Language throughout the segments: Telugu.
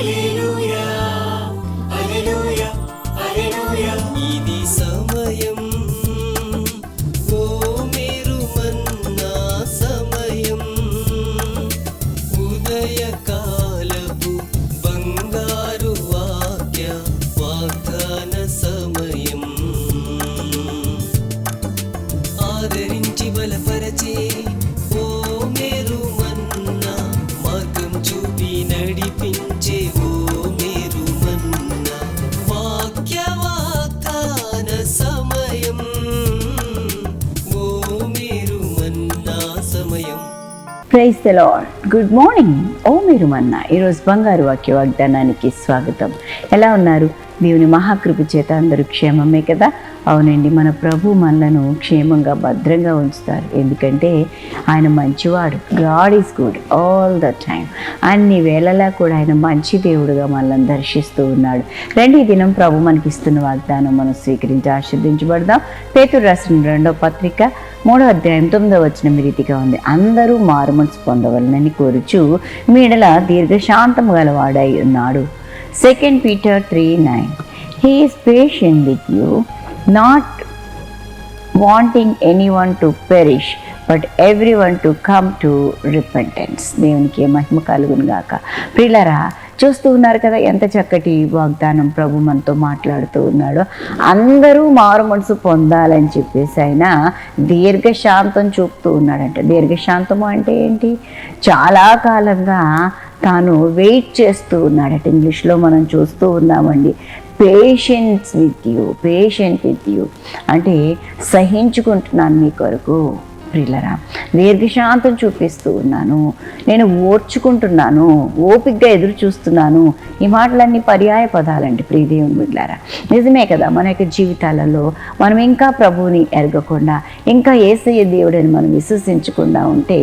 ఇది praise the Lord good morning ఓ మీరు మన్న ఈరోజు బంగారు వాక్య వాగ్దానానికి స్వాగతం. ఎలా ఉన్నారు? దేవుని మహాకృప చేత అందరూ క్షేమమే కదా? అవునండి మన ప్రభు మనలను క్షేమంగా భద్రంగా ఉంచుతారు. ఎందుకంటే ఆయన మంచివాడు. God is good all the time అన్ని వేళలా కూడా ఆయన మంచి దేవుడుగా మనల్ని దర్శిస్తూ ఉన్నాడు. రండి ఈ దినం ప్రభు మనకి ఇస్తున్న వాగ్దానం మనం స్వీకరించి ఆశీర్దించబడదాం పేతురు రాసిన రెండో పత్రిక మూడో అధ్యాయం తొమ్మిదో వచ్చిన రీతిగా ఉంది. అందరూ మారుమనసు పొందవలనని కోరుచు మీడల దీర్ఘశాంతం గలవాడై ఉన్నాడు. Second Peter three nine he is patient with you not wanting anyone to perish but everyone to come to repentance. దేవునికి మహిమ కలుగును గాక. ప్రిలరా చూస్తూ ఉన్నారు కదా ఎంత చక్కటి వాగ్దానం ప్రభు మనతో మాట్లాడుతూ ఉన్నాడో. అందరూ మారు మనసు పొందాలని చెప్పేసి ఆయన దీర్ఘశాంతం చూపుతూ ఉన్నాడంట. దీర్ఘశాంతము అంటే ఏంటి? చాలా కాలంగా తాను వెయిట్ చేస్తూ ఉన్నాడట. ఇంగ్లీష్లో మనం చూస్తూ ఉన్నామండి. Patience with you patient with you. అంటే సహించుకుంటున్నాను మీ కొరకు. ప్రియులరా దీర్ఘశాంతం చూపిస్తూ ఉన్నాను. నేను ఓర్చుకుంటున్నాను ఓపికగా ఎదురు చూస్తున్నాను. ఈ మాటలన్నీ పర్యాయ పదాలండి ప్రియదేవుని బిడ్డారా నిజమే కదా మన యొక్క జీవితాలలో మనం ఇంకా ప్రభువుని ఎరగకుండా ఇంకా ఏసయ్య దేవుడని మనం విశ్వసించకుండా ఉంటే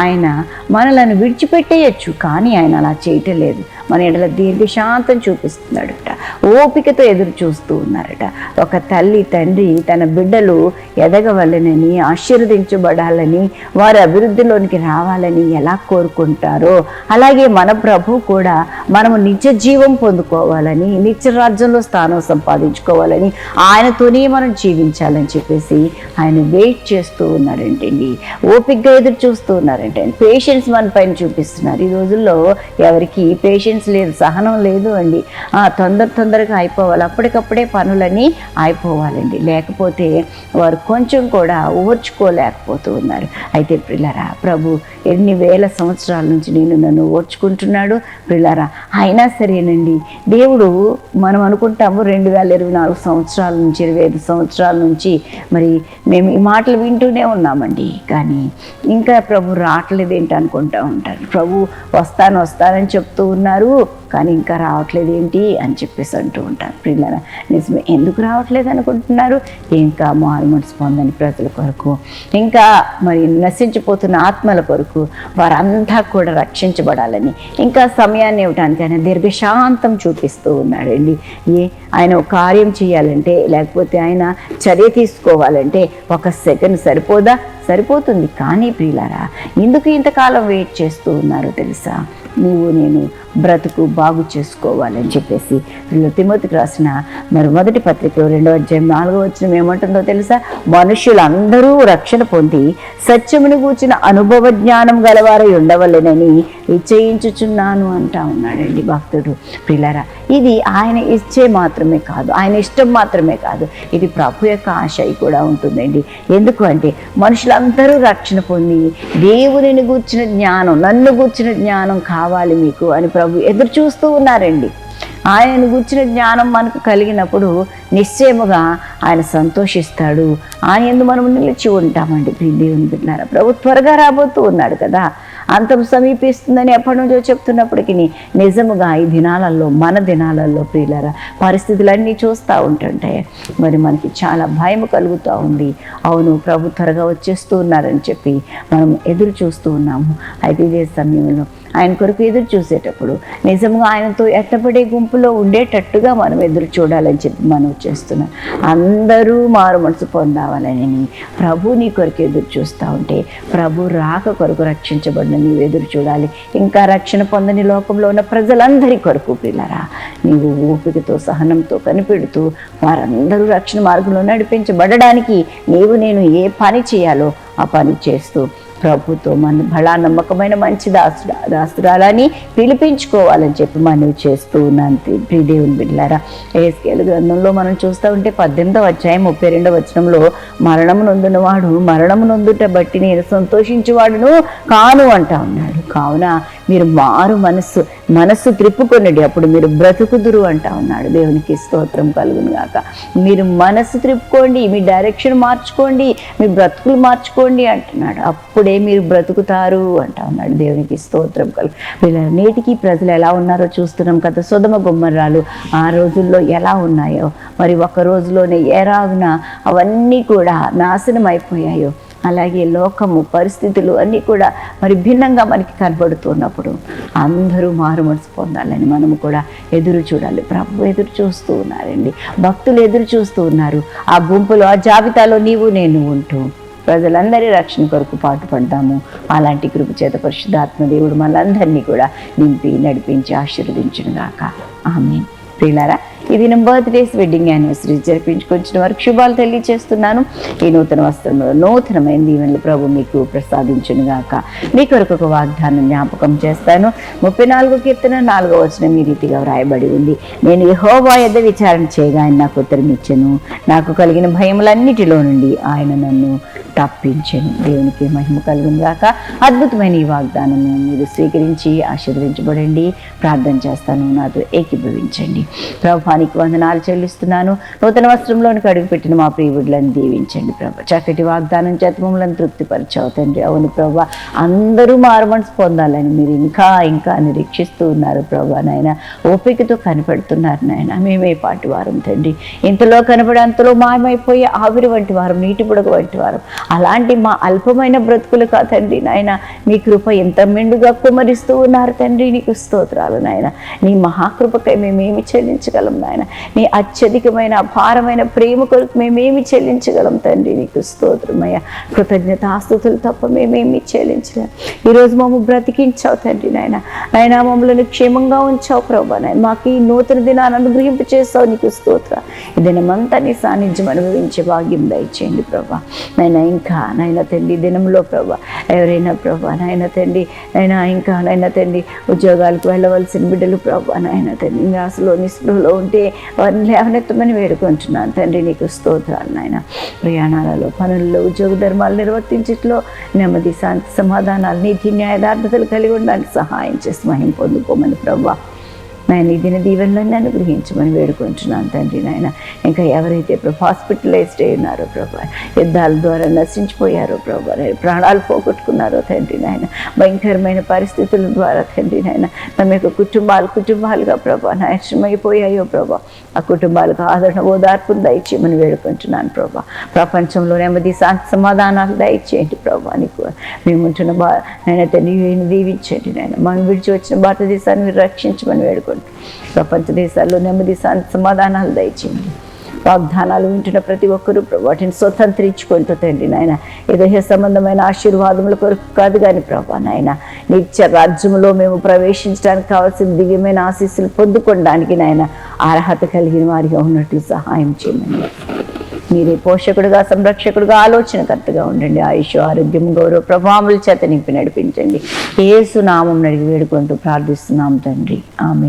ఆయన మనలను విడిచిపెట్టేయచ్చు కానీ ఆయన అలా చేయటం లేదు. మన ఎడల దీర్ఘశాంతం చూపిస్తున్నాడట. ఓపికతో ఎదురు చూస్తూ ఉన్నారట. ఒక తల్లి తండ్రి తన బిడ్డలు ఎదగవలనని ఆశీర్వదించబడాలని వారి అభివృద్ధిలోనికి రావాలని ఎలా కోరుకుంటారో అలాగే మన ప్రభు కూడా మనము నిత్య జీవం పొందుకోవాలని నిత్య రాజ్యంలో స్థానం సంపాదించుకోవాలని ఆయనతోనే మనం జీవించాలని చెప్పేసి ఆయన వెయిట్ చేస్తూ ఉన్నారంటండి ఓపికగా ఎదురు చూస్తూ ఉన్నారంటే పేషెన్స్ మన పైన చూపిస్తున్నారు. ఈ రోజుల్లో ఎవరికి పేషెన్స్ లేదు సహనం లేదు అండి. ఆ, తొందర తొందరగా అయిపోవాలి. అప్పటికప్పుడే పనులన్నీ అయిపోవాలండి. లేకపోతే వారు కొంచెం కూడా ఓర్చుకోలేకపోతూ ఉన్నారు. అయితే ప్రిల్లరా ప్రభు ఎన్ని వేల సంవత్సరాల నుంచి నేను నన్ను ఓర్చుకుంటున్నాడు. ప్రిల్లరా అయినా సరేనండి. దేవుడు మనం అనుకుంటాము రెండు వేల ఇరవై నాలుగు సంవత్సరాల నుంచి ఇరవై ఐదు సంవత్సరాల నుంచి మరి మేము ఈ మాటలు వింటూనే ఉన్నామండి. కానీ ఇంకా ప్రభు రావట్లేదు ఏంటి ఉంటారు. ప్రభు వస్తాను వస్తానని చెప్తూ ఉన్నారు. కానీ ఇంకా రావట్లేదు ఏంటి? అని చెప్పేసి అంటూ ఉంటారు పిల్లల నిజమే ఎందుకు రావట్లేదు అనుకుంటున్నారు? ఇంకా మారు పొందని ప్రజల కొరకు ఇంకా మరి నశించిపోతున్న ఆత్మల కొరకు వారంతా కూడా రక్షించబడాలని ఇంకా సమయాన్ని ఇవ్వడానికి ఆయన దీర్ఘశాంతం చూపిస్తూ ఉన్నాడండి. ఏ ఆయన ఒక కార్యం చేయాలంటే లేకపోతే ఆయన చర్య తీసుకోవాలంటే ఒక సెకండ్ సరిపోదా? సరిపోతుంది. కానీ ప్రియులారా ఎందుకు ఇంతకాలం వెయిట్ చేస్తూ ఉన్నారో తెలుసా? నీవు నేను బ్రతుకు బాగు చేసుకోవాలని చెప్పేసి వీళ్ళు రాసిన మరి మొదటి పత్రిక రెండో అధ్యాయం నాలుగో వచ్చిన ఏమంటుందో తెలుసా? మనుషులందరూ రక్షణ పొంది సత్యమును కూర్చిన అనుభవ జ్ఞానం గలవారై ఉండవలెనని నిశ్చయించుచున్నాను అంటా ఉన్నాడండి భక్తుడు. పిల్లరా ఇది ఆయన ఇచ్చే మాత్రమే కాదు ఆయన ఇష్టం మాత్రమే కాదు. ఇది ప్రభు యొక్క ఆశ కూడా ఉంటుందండి. ఎందుకు అంటే మనుషులందరూ రక్షణ పొంది దేవునిని గూర్చిన జ్ఞానం నన్ను గూర్చిన జ్ఞానం కావాలి మీకు అని ప్రభు ఎదురు చూస్తూ ఉన్నారండి. ఆయనను గుర్చిన జ్ఞానం మనకు కలిగినప్పుడు నిశ్చయముగా ఆయన సంతోషిస్తాడు. ఆయన ఎందు మనం నిలిచి ఉంటామండి. దేవుని బిడ్డారా ప్రభు త్వరగా రాబోతూ ఉన్నాడు కదా. అంతం సమీపిస్తుందని ఎప్పటి నుంచో చెప్తున్నప్పటికీ నిజముగా ఈ దినాలలో మన దినాలలో ప్రియులరా పరిస్థితులన్నీ చూస్తూ ఉంటుంటాయి. మరి మనకి చాలా భయం కలుగుతూ ఉంది. అవును ప్రభు త్వరగా వచ్చేస్తూ ఉన్నారని చెప్పి మనం ఎదురు చూస్తూ ఉన్నాము. అయితే ఇదే సమయంలో ఆయన కొరకు ఎదురు చూసేటప్పుడు నిజంగా ఆయనతో ఎట్టబడే గుంపులో ఉండేటట్టుగా మనం ఎదురు చూడాలని చెప్పి మనం చేస్తున్నాం. అందరూ మారు మనసు పొందావాలని ప్రభు నీ కొరకు ఎదురు చూస్తూ ఉంటే ప్రభు రాక కొరకు రక్షించబడిన నీవు ఎదురు చూడాలి. ఇంకా రక్షణ పొందని లోకంలో ఉన్న ప్రజలందరి కొరకు పిల్లరా నీవు ఓపికతో సహనంతో కనిపెడుతూ వారందరూ రక్షణ మార్గంలో నడిపించబడడానికి నీవు నేను ఏ పని చేయాలో ఆ పని చేస్తూ ప్రభుతో మన బలా నమ్మకమైన మంచి దాసుడు దాసురాలని పిలిపించుకోవాలని చెప్పి మనవి చేస్తూ ఉన్నాను ప్రియదేవుని బిడ్డారా ఏస్కేల్ గ్రంథంలో మనం చూస్తూ ఉంటే పద్దెనిమిదవ అధ్యాయం ముప్పై రెండవ వచనంలో మరణము నొందునవాడు మరణము నొందుట బట్టి నేను సంతోషించేవాడును కాను అంటా ఉన్నాడు. కావున మీరు మారు మనస్సు మనస్సు త్రిప్పుకొనండి. అప్పుడు మీరు బ్రతుకుదురు అంటా ఉన్నాడు. దేవునికి స్తోత్రం కలుగును గాక. మీరు మనస్సు త్రిప్పుకోండి మీ డైరెక్షన్ మార్చుకోండి మీ బ్రతుకులు మార్చుకోండి అంటున్నాడు. అప్పుడే మీరు బ్రతుకుతారు అంటా ఉన్నాడు. దేవునికి స్తోత్రం కలు వీళ్ళ నేటికి ప్రజలు ఎలా ఉన్నారో చూస్తున్నాం కదా. సుధమ గుమ్మరాలు ఆ రోజుల్లో ఎలా ఉన్నాయో మరి ఒక రోజులోనే ఏ రాగున అవన్నీ కూడా నాశనం అయిపోయాయో అలాగే లోకము పరిస్థితులు అన్నీ కూడా మరి భిన్నంగా మనకి కనబడుతున్నప్పుడు అందరూ మారు మనసు పొందాలని మనము కూడా ఎదురు చూడాలి. ప్రభు ఎదురు చూస్తూ ఉన్నారండి భక్తులు ఎదురు చూస్తూ ఉన్నారు. ఆ గుంపులో ఆ జాబితాలో నీవు నేను ఉంటూ ప్రజలందరి రక్షణ కొరకు పాటుపడదాము అలాంటి కృప చేత పరిశుద్ధాత్మ దేవుడు మనందరినీ కూడా నింపి నడిపించి ఆశీర్వదించును గాక ఆమె ప్రియులారా ఇది నేను బర్త్డేస్ వెడ్డింగ్ యానివర్సరీ జరిపించుకొచ్చిన వారికి శుభాలు తెలియజేస్తున్నాను ఈ నూతన వస్త్రంలో నూతనమైన దీవెనలు ప్రభు మీకు ప్రసాదించును గాక. మీ కొరకు ఒక వాగ్దానం జ్ఞాపకం చేస్తాను. ముప్పై నాలుగు కీర్తన నాలుగో వచనం ఈ రీతిగా వ్రాయబడి ఉంది. నేను యెహోవా యొద్ద విచారణ చేయగా ఆయన నాకు ఉత్తరం ఇచ్చాను నాకు కలిగిన భయములన్నిటిలో నుండి ఆయన నన్ను తప్పించెను. దేవునికి మహిమ కలుగును గాక. అద్భుతమైన ఈ వాగ్దానము మీరు స్వీకరించి ఆశీర్వదించబడండి. ప్రార్థన చేస్తాను నాతో ఏకీభవించండి. ప్రభానికి వందనాలు చెల్లిస్తున్నాను. నూతన వస్త్రంలోనికి అడుగుపెట్టిన మా ప్రియుడులను దీవించండి ప్రభ. చక్కటి వాగ్దానం చేత మమ్మల్ని తృప్తిపరిచావు తండ్రి. అవును ప్రభు అందరూ మారుమనసు పొందాలని మీరు ఇంకా ఇంకా నిరీక్షిస్తూ ఉన్నారు ప్రభా నాయన. ఓపికతో కనపడుతున్నారు నాయన. మేమే పాటి వారం తండ్రి. ఇంతలో కనపడే అంతలో మాయమైపోయే ఆవిరి వంటి వారం నీటి బుడగ వంటి వారం. అలాంటి మా అల్పమైన బ్రతుకులు కా తండ్రి నాయన. మీ కృప ఎంత మెండుగా కుమరిస్తూ ఉన్నారు తండ్రి. నీకు స్తోత్రాలు నాయన. నీ మహాకృపకై మేమేమి చెల్లించగలం నాయన. నీ అత్యధికమైన అపారమైన ప్రేమ కొరకు మేమేమి చెల్లించగలం తండ్రి. నీకు స్తోత్రమయ్య. కృతజ్ఞతాస్తుతులు తప్ప మేమేమి చెల్లించలేం. ఈరోజు మమ్మ బ్రతికించావు తండ్రి నాయన. నాయన మమ్మల్ని క్షేమంగా ఉంచావు ప్రభా నాయన. మాకు ఈ నూతన దినాన్ని అనుగ్రహింపు చేస్తావు. నీకు స్తోత్ర. ఈ దినమంతా నీ సాన్నిధ్యం అనుభవించే భాగ్యం దయచేయండి ప్రభా. నాయన ఇంకా నాయన తండ్రి దినంలో ప్రభా ఎవరైనా ప్రభా నాయన తండ్రి అయినా ఇంకా నాయన తండ్రి ఉద్యోగాలకు వెళ్ళవలసిన బిడ్డలు ప్రభా నాయన తండ్రి నిరాశలో నిస్పృహలో ఉంటే వారిని లేవనెత్తమని వేడుకుంటున్నాను. తండ్రి నీకు స్తోత్రాలు నాయన. ప్రయాణాలలో పనుల్లో ఉద్యోగ ధర్మాలు నిర్వర్తించట్లో నెమ్మది శాంతి సమాధానాలు నీతి న్యాయదార్థతలు కలిగి ఉండడానికి సహాయం చేసి మహిం పొందుకోమని ప్రభా నాయన ఈ దిన దీవెనలను అనుగ్రహించమని వేడుకుంటున్నాను తండ్రి నాయన. ఇంకా ఎవరైతే ప్రభు హాస్పిటలైజ్డ్ అయి ఉన్నారో ప్రభా యుద్ధాల ద్వారా నశించిపోయారో ప్రభా ప్రాణాలు పోగొట్టుకున్నారో తండ్రి నాయన. భయంకరమైన పరిస్థితుల ద్వారా తండ్రి నాయన తమ యొక్క కుటుంబాలు కుటుంబాలుగా ప్రభా నాశనమైపోయాయో ప్రభా ఆ కుటుంబాలకు ఆదరణ ఓదార్పును దయచేయమని వేడుకుంటున్నాను ప్రభా. ప్రపంచంలో నెమ్మది శాంతి సమాధానాలు దయచేయండి ప్రభా నీకు మేము ఉంటున్న బా నాయన తండ్రి దీవించండి నాయన. మనం విడిచి వచ్చిన భారతదేశాన్ని మీరు రక్షించమని వేడుకుంటున్నాను. ప్రపంచ దేశాల్లో నెమ్మది శాంతి సమాధానాలు దయచేయండి. వాగ్దానాలు వింటున్న ప్రతి ఒక్కరూ వాటిని స్వతంత్రించుకుంటూ తండ్రి నాయన. ఏదో సంబంధమైన ఆశీర్వాదముల కొరకు కాదు కానీ ప్రభా నాయన. నిత్య రాజ్యంలో మేము ప్రవేశించడానికి కావాల్సిన దివ్యమైన ఆశీస్సులు పొందుకోవడానికి నాయన. అర్హత కలిగిన వారిగా ఉన్నట్లు సహాయం చేయమని మీరే పోషకుడుగా సంరక్షకుడుగా ఆలోచనకర్తగా ఉండండి. ఆయుష్ ఆరోగ్యం గౌరవ ప్రభావముల చేత నింపి నడిపించండి. ఏసునామం నడిగి వేడుకుంటూ ప్రార్థిస్తున్నాం తండ్రి. ఆమె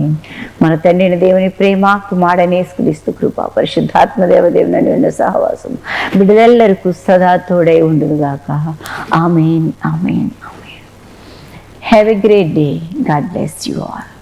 మన తండ్రిని దేవుని ప్రేమ కుమారని స్కరిస్తూ కృప పరిశుద్ధాత్మ దేవదేవుని నడివిన సహవాసం బిడ్డలెల్లరికూ సదా తోడై ఉండునుగాక. Amen amen amen. Have a great day God bless you all